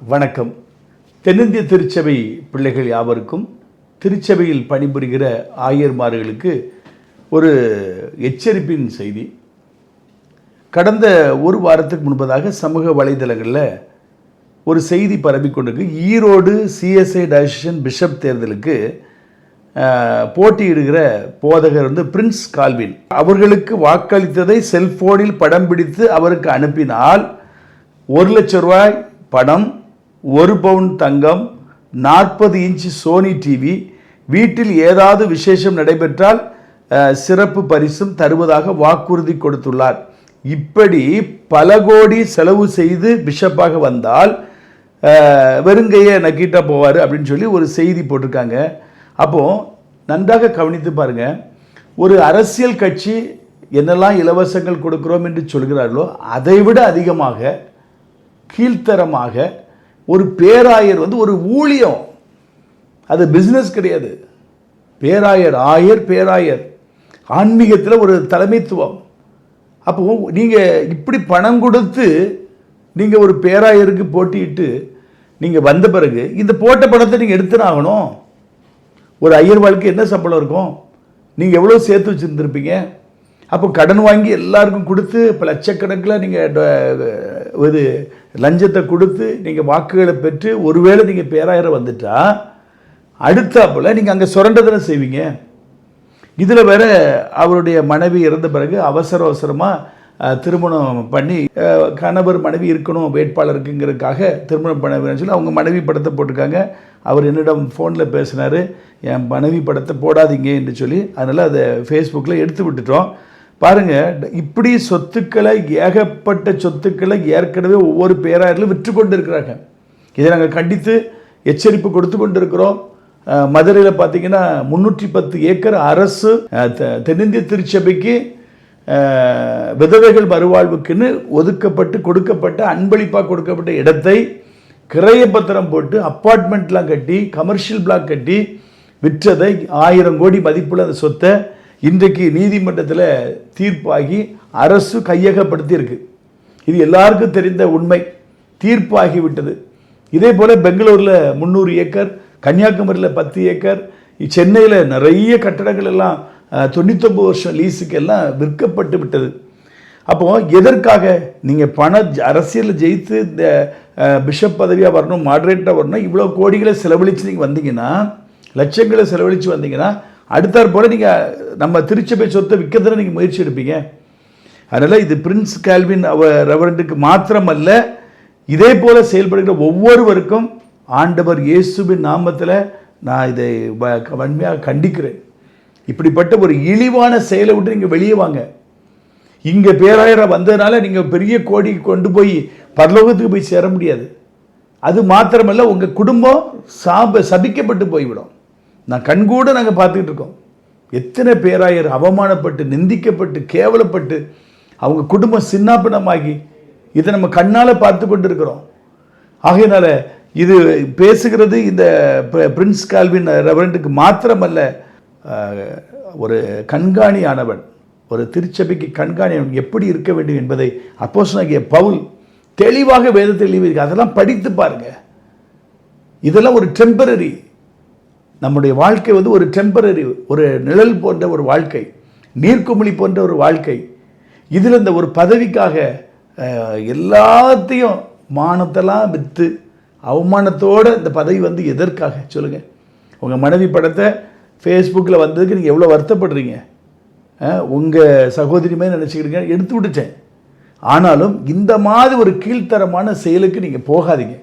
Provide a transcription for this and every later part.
வணக்கம். தென்னிந்திய திருச்சபை பிள்ளைகள் யாவருக்கும் திருச்சபையில் பணிபுரிகிற ஆயர்மார்களுக்கு ஒரு எச்சரிப்பின் செய்தி. கடந்த ஒரு வாரத்துக்கு முன்பதாக சமூக வலைதளங்களில் ஒரு செய்தி பரவி கொண்டிருக்கு. ஈரோடு சிஎஸ்ஐ டைசிஷன் பிஷப் தேர்தலுக்கு போட்டியிடுகிற போதகர் வந்து பிரின்ஸ் கால்வின். அவர்களுக்கு வாக்களித்ததை செல்போனில் படம் பிடித்து அவருக்கு அனுப்பினால் ஒரு லட்சம் ரூபாய் பணம் ஒரு பவுன் தங்கம் நாற்பது இன்ச் சோனி டிவி வீட்டில் ஏதாவது விசேஷம் நடைபெற்றால் சிறப்பு பரிசும் தருவதாக வாக்குறுதி கொடுத்துள்ளார். இப்படி பல கோடி செலவு செய்து பிஷப்பாக வந்தால் வெறுங்கையை நக்கிட்டா போவார் அப்படின்னு சொல்லி ஒரு செய்தி போட்டிருக்காங்க. அப்போது நன்றாக கவனித்து பாருங்கள் ஒரு அரசியல் கட்சி என்னெல்லாம் இலவசங்கள் கொடுக்குறோம் என்று சொல்கிறார்களோ அதை விட அதிகமாக கீழ்த்தரமாக ஒரு பேராயர் வந்து ஒரு ஊழியம். அது பிஸ்னஸ் கிடையாது. பேராயர் ஆயர் பேராயர். ஆன்மீகத்தில் ஒரு தலைமைத்துவம். அப்போ நீங்கள் இப்படி பணம் கொடுத்து நீங்கள் ஒரு பேராயருக்கு போட்டியிட்டு நீங்கள் வந்த பிறகு இந்த போட்ட பணத்தை நீங்கள் எடுத்துன்னு ஆகணும். ஒரு ஐயர் வாழ்க்கை என்ன சம்பளம் இருக்கும்? நீங்கள் எவ்வளோ சேர்த்து வச்சுருந்துருப்பீங்க? அப்போ கடன் வாங்கி எல்லாருக்கும் கொடுத்து இப்போ லட்சக்கணக்கில் நீங்கள் இது லஞ்சத்தை கொடுத்து நீங்கள் வாக்குகளை பெற்று ஒருவேளை நீங்கள் பேராயிரம் வந்துட்டா அடுத்தாப்புல நீங்கள் அங்கே சுரண்டதனை செய்வீங்க. இதில் வேற அவருடைய மனைவி இறந்த பிறகு அவசர அவசரமாக திருமணம் பண்ணி கணவர் மனைவி இருக்கணும் வேட்பாளருக்குங்கிறதுக்காக திருமணம் பண்ண சொல்லி அவங்க மனைவி படத்தை போட்டிருக்காங்க. அவர் என்னிடம் ஃபோனில் பேசினார் என் மனைவி படத்தை போடாதீங்க என்று சொல்லி அதனால் அதை ஃபேஸ்புக்கில் எடுத்து விட்டுட்டோம். பாருங்கள் இப்படி சொத்துக்களை ஏகப்பட்ட சொத்துக்களை ஏற்கனவே ஒவ்வொரு பேராயர்களும் விற்று கொண்டு இருக்கிறாங்க இதை நாங்கள் கண்டித்து எச்சரிப்பு கொடுத்து கொண்டு இருக்கிறோம் மதுரையில் பார்த்தீங்கன்னா முந்நூற்றி பத்து ஏக்கர் அரசு தெ- தென்னிந்திய திருச்சபைக்கு விதவைகள் மறுவாழ்வுக்குன்னு ஒதுக்கப்பட்டு கொடுக்கப்பட்ட அன்பளிப்பாக கொடுக்கப்பட்ட இடத்தை கிரைய பத்திரம் போட்டு அப்பார்ட்மெண்ட்லாம் கட்டி கமர்ஷியல் பிளாக் கட்டி விற்றதை ஆயிரம் கோடி மதிப்புள்ள அந்த சொத்தை இன்றைக்கு நீதிமன்றத்தில் தீர்ப்பாகி அரசு கையகப்படுத்தியிருக்கு. இது எல்லாருக்கும் தெரிந்த உண்மை. தீர்ப்பாகிவிட்டது. இதே போல் பெங்களூரில் முந்நூறு ஏக்கர் கன்னியாகுமரியில் பத்து ஏக்கர் சென்னையில் நிறைய கட்டடங்கள் எல்லாம் தொண்ணூத்தொம்பது வருஷம் லீஸுக்கு எல்லாம் விற்கப்பட்டு விட்டது. அப்போது எதற்காக நீங்கள் பண அரசியலில் ஜெயித்து இந்த பிஷப் பதவியாக வரணும் மாடரேட்டாக வரணும் இவ்வளோ கோடிகளை செலவழித்து நீங்கள் வந்தீங்கன்னா லட்சங்களை செலவழித்து வந்தீங்கன்னா அடுத்தாற் போல் நீங்கள் நம்ம திருச்சபை சொத்தை விற்கிறதுல நீங்கள் முயற்சி எடுப்பீங்க. அதனால் இது பிரின்ஸ் கால்வின் அவ ரெவரண்டுக்கு மாத்திரமல்ல இதே போல் செயல்படுகிற ஒவ்வொருவருக்கும் ஆண்டவர் இயேசுவின் நாமத்தில் நான் இதை வ- வன்மையாக கண்டிக்கிறேன். இப்படிப்பட்ட ஒரு இழிவான செயலை விட்டு நீங்கள் வெளியே வாங்க. இங்கே பேராயிரம் வந்ததுனால நீங்கள் பெரிய கோடி கொண்டு போய் பரலோகத்துக்கு போய் சேர முடியாது. அது மாத்திரமல்ல உங்கள் குடும்பம் சாப சபிக்கப்பட்டு போய்விடும். நான் கண்கூட நாங்கள் பார்த்துக்கிட்டு இருக்கோம். எத்தனை பேராயர் அவமானப்பட்டு நிந்திக்கப்பட்டு கேவலப்பட்டு அவங்க குடும்பம் சின்னாபின்னமாகி இதை நம்ம கண்ணால் பார்த்து கொண்டு இருக்கிறோம் ஆகையினால இது பேசுகிறது இந்த பிரின்ஸ் கால்வின் ரெவரண்டுக்கு மாத்திரமல்ல ஒரு கண்காணியானவன் ஒரு திருச்சபைக்கு கண்காணியானவன் எப்படி இருக்க வேண்டும் என்பதை அப்போஸ்தலனாகிய பவுல் தெளிவாக வேதத்தில் எழுதியிருக்கு அதெல்லாம் படித்து பாருங்க. இதெல்லாம் ஒரு டெம்பரரி நம்முடைய வாழ்க்கை வந்து ஒரு டெம்பரரி ஒரு நிழல் போன்ற ஒரு வாழ்க்கை நீர்க்குமிழி போன்ற ஒரு வாழ்க்கை. இதில் இந்த ஒரு பதவிக்காக எல்லாத்தையும் மானத்தெல்லாம் விற்று அவமானத்தோட இந்த பதவி வந்து எதற்காக? சொல்லுங்கள் உங்கள் மனைவி படத்தை ஃபேஸ்புக்கில் வந்ததுக்கு நீங்கள் எவ்வளோ வருத்தப்படுறீங்க? உங்கள் சகோதரியுமே நினச்சிக்கிறீங்க எடுத்து விட்டுட்டேன். ஆனாலும் இந்த மாதிரி ஒரு கீழ்த்தரமான செயலுக்கு நீங்கள் போகாதீங்க.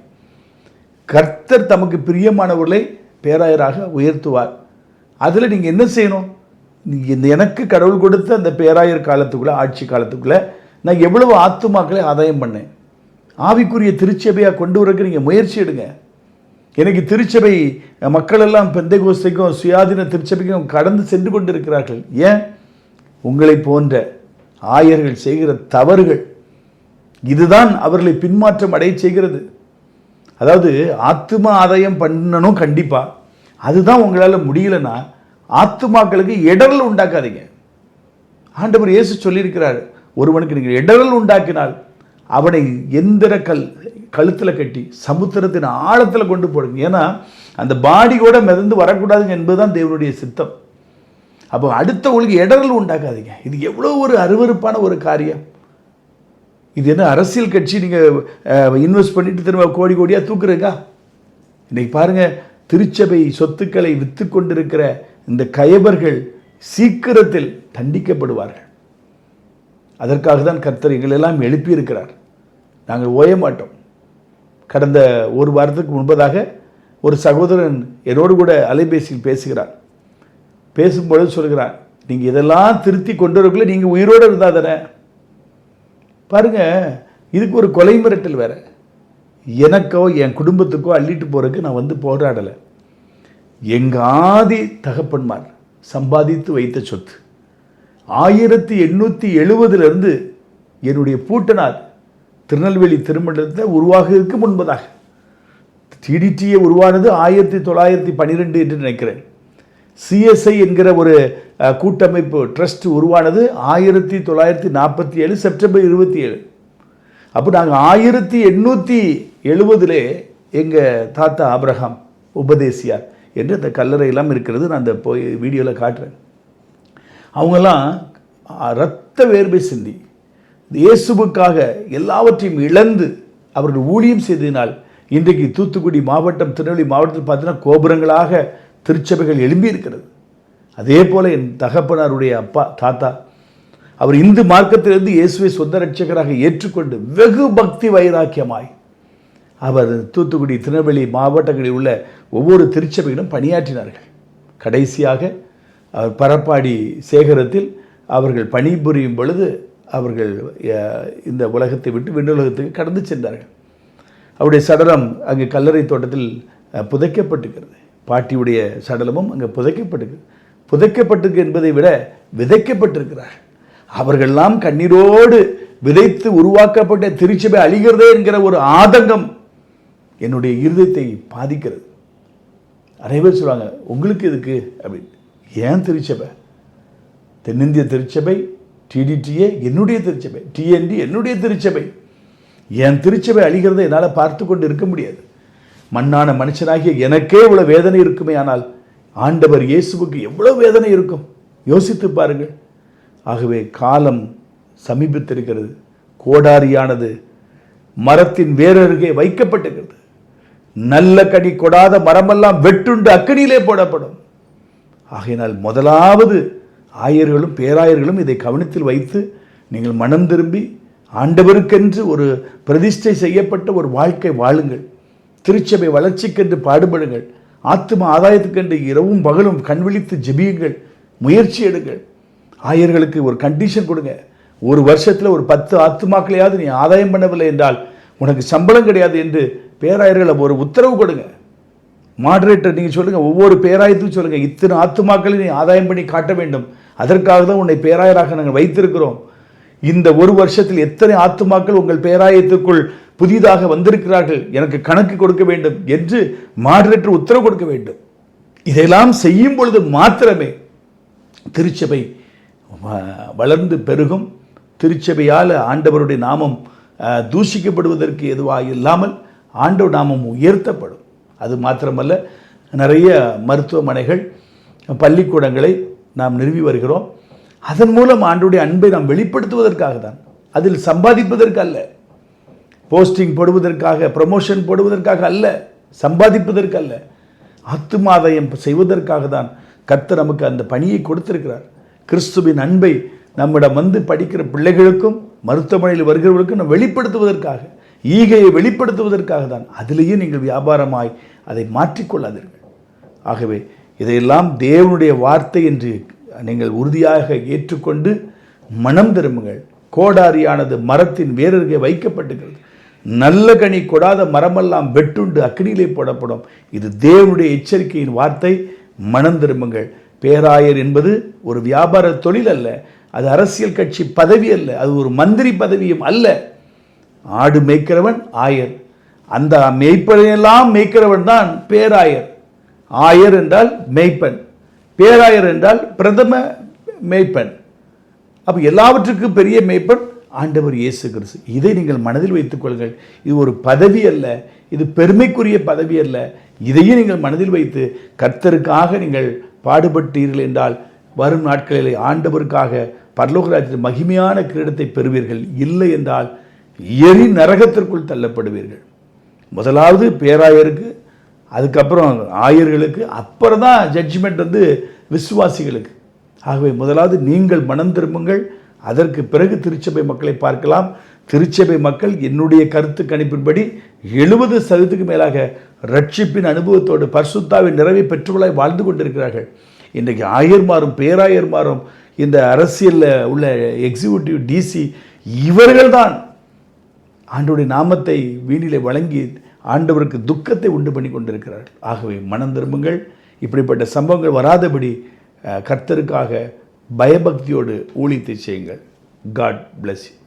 கர்த்தர் தமக்கு பிரியமானவர்களை பேராயராக உயர்த்துவார். அதில் நீங்கள் என்ன செய்யணும்? இந்த எனக்கு கடவுள் கொடுத்த அந்த பேராயர் காலத்துக்குள்ளே ஆட்சி காலத்துக்குள்ளே நான் எவ்வளவு ஆத்துமாக்களை ஆதாயம் பண்ணேன். ஆவிக்குரிய திருச்சபையாக கொண்டு வரக்கு நீங்கள் முயற்சி எடுங்க. எனக்கு திருச்சபை மக்களெல்லாம் பெந்தை கோஸ்தைக்கும் சுயாதீன திருச்சபைக்கும் கடந்து சென்று கொண்டு இருக்கிறார்கள் ஏன்? உங்களை போன்ற ஆயர்கள் செய்கிற தவறுகள் இதுதான் அவர்களை பின்மாற்றம் அடைய செய்கிறது. அதாவது ஆத்தும ஆதாயம் பண்ணணும் கண்டிப்பாக அதுதான் உங்களால் முடியலன்னா ஆத்துமாக்களுக்கு இடரல் உண்டாக்காதீங்க. ஆண்டவர் இயேசு சொல்லியிருக்கிறார் ஒருவனுக்கு நீங்கள் இடரல் உண்டாக்கினால் அவனை எந்திர கல் கழுத்தில் கட்டி சமுத்திரத்தின் ஆழத்தில் கொண்டு போடுங்க. ஏன்னா அந்த பாடி கூட மிதந்து வரக்கூடாதுங்க என்பதுதான் தேவனுடைய சித்தம். அப்போ அடுத்தவங்களுக்கு இடரல் உண்டாக்காதீங்க. இது எவ்வளோ ஒரு அருவருப்பான ஒரு காரியம். இது என்ன அரசியல் கட்சி? நீங்கள் இன்வெஸ்ட் பண்ணிட்டு திரும்ப கோடி கோடியாக தூக்குறீங்க? இன்னைக்கு பாருங்க திருச்சபை சொத்துக்களை விற்று கொண்டிருக்கிற இந்த கயவர்கள் சீக்கிரத்தில் தண்டிக்கப்படுவார்கள். அதற்காக தான் கர்த்தர் எங்களெல்லாம் எழுப்பியிருக்கிறார். நாங்கள் ஓய மாட்டோம். கடந்த ஒரு வாரத்துக்கு முன்பதாக ஒரு சகோதரன் என்னோடு கூட அலைபேசியில் பேசுகிறார். பேசும்பொழுது சொல்கிறார் நீங்கள் இதெல்லாம் திருத்தி கொண்டு வரக்குள்ளே நீங்கள் உயிரோடு இருந்தால் தானே? பாருங்க இதுக்கு ஒரு கொலை மிரட்டல் வேறு. எனக்கோ என் குடும்பத்துக்கோ அள்ளிட்டு போகிறதுக்கு நான் வந்து போராடலை. எங்கள் ஆதி தகப்பன்மார் சம்பாதித்து வைத்த சொத்து ஆயிரத்தி எண்ணூற்றி எழுபதுலேருந்து என்னுடைய பூட்டனார் திருநெல்வேலி திருமண்டலத்தை உருவாகிறதுக்கு முன்பதாக. டிடிடிஏ உருவானது ஆயிரத்தி தொள்ளாயிரத்தி பன்னிரெண்டு என்று நினைக்கிறேன். சிஎஸ்ஐ என்கிற ஒரு கூட்டமைப்பு ட்ரஸ்ட் உருவானது ஆயிரத்தி தொள்ளாயிரத்தி நாற்பத்தி ஏழு செப்டம்பர் இருபத்தி ஏழு. அப்போ நாங்கள் ஆயிரத்தி எண்ணூற்றி எழுபதிலே எங்கள் தாத்தா ஆப்ரஹாம் உபதேசியார் என்று அந்த கல்லறையெல்லாம் இருக்கிறது. நான் அந்த போய் வீடியோவில் காட்டுறேன். அவங்கெல்லாம் ரத்த வேர்வை சிந்தி இயேசுவுக்காக எல்லாவற்றையும் இழந்து அவர்கள் ஊழியம் செய்ததினால் இன்றைக்கு தூத்துக்குடி மாவட்டம் திருநெல்வேலி மாவட்டத்தில் பார்த்தீங்கன்னா கோபுரங்களாக திருச்சபைகள் எழும்பி இருக்கிறது. அதே போல் என் தகப்பனாருடைய அப்பா தாத்தா அவர் இந்து மார்க்கத்திலிருந்து இயேசுவை சொந்த ரட்சகராக ஏற்றுக்கொண்டு வெகு பக்தி வைராக்கியமாய் அவர் தூத்துக்குடி திருநெல்வேலி மாவட்டங்களில் உள்ள ஒவ்வொரு திருச்சபையிலும் பணியாற்றினார்கள். கடைசியாக அவர் பரப்பாடி சேகரத்தில் அவர்கள் பணிபுரியும் பொழுது அவர்கள் இந்த உலகத்தை விட்டு விண்ணுலகத்துக்கு கடந்து சென்றார்கள். அவருடைய சடலம் அங்கு கல்லறை தோட்டத்தில் அஹ், புதைக்கப்பட்டிருக்கிறது. பாட்டியுடைய சடலமும் அங்கே புதைக்கப்பட்டிருக்கு. புதைக்கப்பட்டிருக்கு என்பதை விட விதைக்கப்பட்டிருக்கிறார் அவர்கள்லாம் கண்ணீரோடு விதைத்து உருவாக்கப்பட்ட திருச்சபை அழிகிறதே என்கிற ஒரு ஆதங்கம் என்னுடைய இருதயத்தை பாதிக்கிறது. நிறைய பேர் சொல்லுவாங்க உங்களுக்கு எதுக்கு? அப்படின்னு. ஏன் திருச்சபை? தென்னிந்திய திருச்சபை டிடிடிஏ என்னுடைய திருச்சபை டிஎன்டி என்னுடைய திருச்சபை. என் திருச்சபை அழிகிறதை என்னால் பார்த்து கொண்டு இருக்க முடியாது? மண்ணான மனுஷனாகிய எனக்கே இவ்வளவு வேதனை இருக்குமே ஆனால் ஆண்டவர் இயேசுவுக்கு எவ்வளவு வேதனை இருக்கும்? யோசித்து பாருங்கள். ஆகவே காலம் சமீபித்திருக்கிறது. கோடாரியானது மரத்தின் வேரருகே வைக்கப்பட்டிருக்கிறது. நல்ல கனி கொடாத மரமெல்லாம் வெட்டுண்டு அக்கடியிலே போடப்படும். ஆகையினால் முதலாவது ஆயர்களும் பேராயர்களும் இதை கவனத்தில் வைத்து நீங்கள் மனம் திரும்பி ஆண்டவருக்கென்று ஒரு பிரதிஷ்டை செய்யப்பட்ட ஒரு வாழ்க்கை வாழுங்கள். திருச்சபை வளர்ச்சிக்கென்று பாடுபடுங்கள். ஆத்தும ஆதாயத்துக்கென்று இரவும் பகலும் கண் விழித்து ஜெபியுங்கள். முயற்சி எடுங்கள். ஆயர்களுக்கு ஒரு கண்டிஷன் கொடுங்க. ஒரு வருஷத்தில் ஒரு பத்து ஆத்துமாக்களையாவது நீ ஆதாயம் பண்ணவில்லை என்றால் உனக்கு சம்பளம் கிடையாது என்று பேராயர்களை ஒரு உத்தரவு கொடுங்க. மாடரேட்டர் நீங்கள் சொல்லுங்கள் ஒவ்வொரு பேராயத்துக்கும் சொல்லுங்கள் இத்தனை ஆத்துமாக்களை நீ ஆதாயம் பண்ணி காட்ட வேண்டும். அதற்காக தான் உன்னை பேராயராக நாங்கள் வைத்திருக்கிறோம். இந்த ஒரு வருஷத்தில் எத்தனை ஆத்துமாக்கள் உங்கள் பேராயத்துக்குள் புதிதாக வந்திருக்கிறார்கள். எனக்கு கணக்கு கொடுக்க வேண்டும் என்று மாடரேட்டர் உத்தரவு கொடுக்க வேண்டும். இதையெல்லாம் செய்யும் பொழுது மாத்திரமே திருச்சபை வ- வளர்ந்து பெருகும். திருச்சபையால் ஆண்டவருடைய நாமம் தூஷிக்கப்படுவதற்கு எதுவாக இல்லாமல் ஆண்டவர் நாமம் உயர்த்தப்படும். அது மாத்திரமல்ல நிறைய மருத்துவமனைகள் பள்ளிக்கூடங்களை நாம் நிறுவி வருகிறோம். அதன் மூலம் ஆண்டுடைய அன்பை நாம் வெளிப்படுத்துவதற்காக தான் அதில் சம்பாதிப்பதற்கு அல்ல போஸ்டிங் போடுவதற்காக ப்ரமோஷன் போடுவதற்காக அல்ல சம்பாதிப்பதற்கு அல்ல ஆத்துமாதயம் செய்வதற்காக தான் கர்த்தர் நமக்கு அந்த பணியை கொடுத்திருக்கிறார். கிறிஸ்துவின் அன்பை நம்மிடம் வந்து படிக்கிற பிள்ளைகளுக்கும் மருத்துவமனையில் வருகிறவர்களுக்கும் நம்ம வெளிப்படுத்துவதற்காக ஈகையை வெளிப்படுத்துவதற்காக தான் அதிலேயே நீங்கள் வியாபாரமாய் அதை மாற்றிக்கொள்ளாதீர்கள். ஆகவே இதையெல்லாம் தேவனுடைய வார்த்தை என்று நீங்கள் உறுதியாக ஏற்றுக்கொண்டு மனம் திரும்புங்கள். கோடாரியானது மரத்தின் வேரருகே வைக்கப்பட்டுகிறது நல்ல கனி கொடாத மரமெல்லாம் வெட்டுண்டு அக்னியிலே போடப்படும். இது தேவனுடைய எச்சரிக்கையின் வார்த்தை. மனம் திரும்புங்கள். பேராயர் என்பது ஒரு வியாபார தொழில் அல்ல. அது அரசியல் கட்சி பதவி அல்ல. அது ஒரு மந்திரி பதவியும் அல்ல. ஆடு மேய்க்கிறவன் ஆயர். அந்த மேய்ப்பனையெல்லாம் மேய்க்கிறவன் தான் பேராயர். ஆயர் என்றால் மேய்ப்பன். பேராயர் என்றால் பிரதம மேய்ப்பன். அப்போ எல்லாவற்றுக்கும் பெரிய மேய்ப்பன் ஆண்டவர் இயேசு கிறிஸ்து. இதை நீங்கள் மனதில் வைத்துக்கொள்கள் இது ஒரு பதவி அல்ல. இது பெருமைக்குரிய பதவி அல்ல. இதையும் நீங்கள் மனதில் வைத்து கர்த்தருக்காக நீங்கள் பாடுபட்டீர்கள் என்றால் வரும் நாட்களில் ஆண்டவருக்காக பரலோகராஜ்யத்தில் மகிமையான கிரீடத்தை பெறுவீர்கள். இல்லை என்றால் எரி நரகத்திற்குள் தள்ளப்படுவீர்கள். முதலாவது பேராயருக்கு அதுக்கப்புறம் ஆயர்களுக்கு அப்புறம் தான் ஜட்ஜ்மெண்ட் வந்து விசுவாசிகளுக்கு. ஆகவே முதலாவது நீங்கள் மனம் திரும்புங்கள். அதற்கு பிறகு திருச்சபை மக்களை பார்க்கலாம். திருச்சபை மக்கள் என்னுடைய கருத்து கணிப்பின்படி எழுபது சதவீதத்துக்கு மேலாக ரட்சிப்பின் அனுபவத்தோடு பர்சுத்தாவின் நிறைவை பெற்றவர்களாய் வாழ்ந்து கொண்டிருக்கிறார்கள். இன்றைக்கு ஆயர்மாரும் பேராயர்மாரும் இந்த அரசியலில் உள்ள எக்ஸிக்யூட்டிவ் டிசி இவர்கள்தான் ஆண்டவருடைய நாமத்தை வீணிலே வழங்கி ஆண்டவருக்கு துக்கத்தை உண்டு பண்ணி கொண்டிருக்கிறார்கள். ஆகவே மனம் திரும்புங்கள். இப்படிப்பட்ட சம்பவங்கள் வராதபடி கர்த்தருக்காக பயபக்தியோடு ஊழியத்தை செய்யுங்கள். God bless you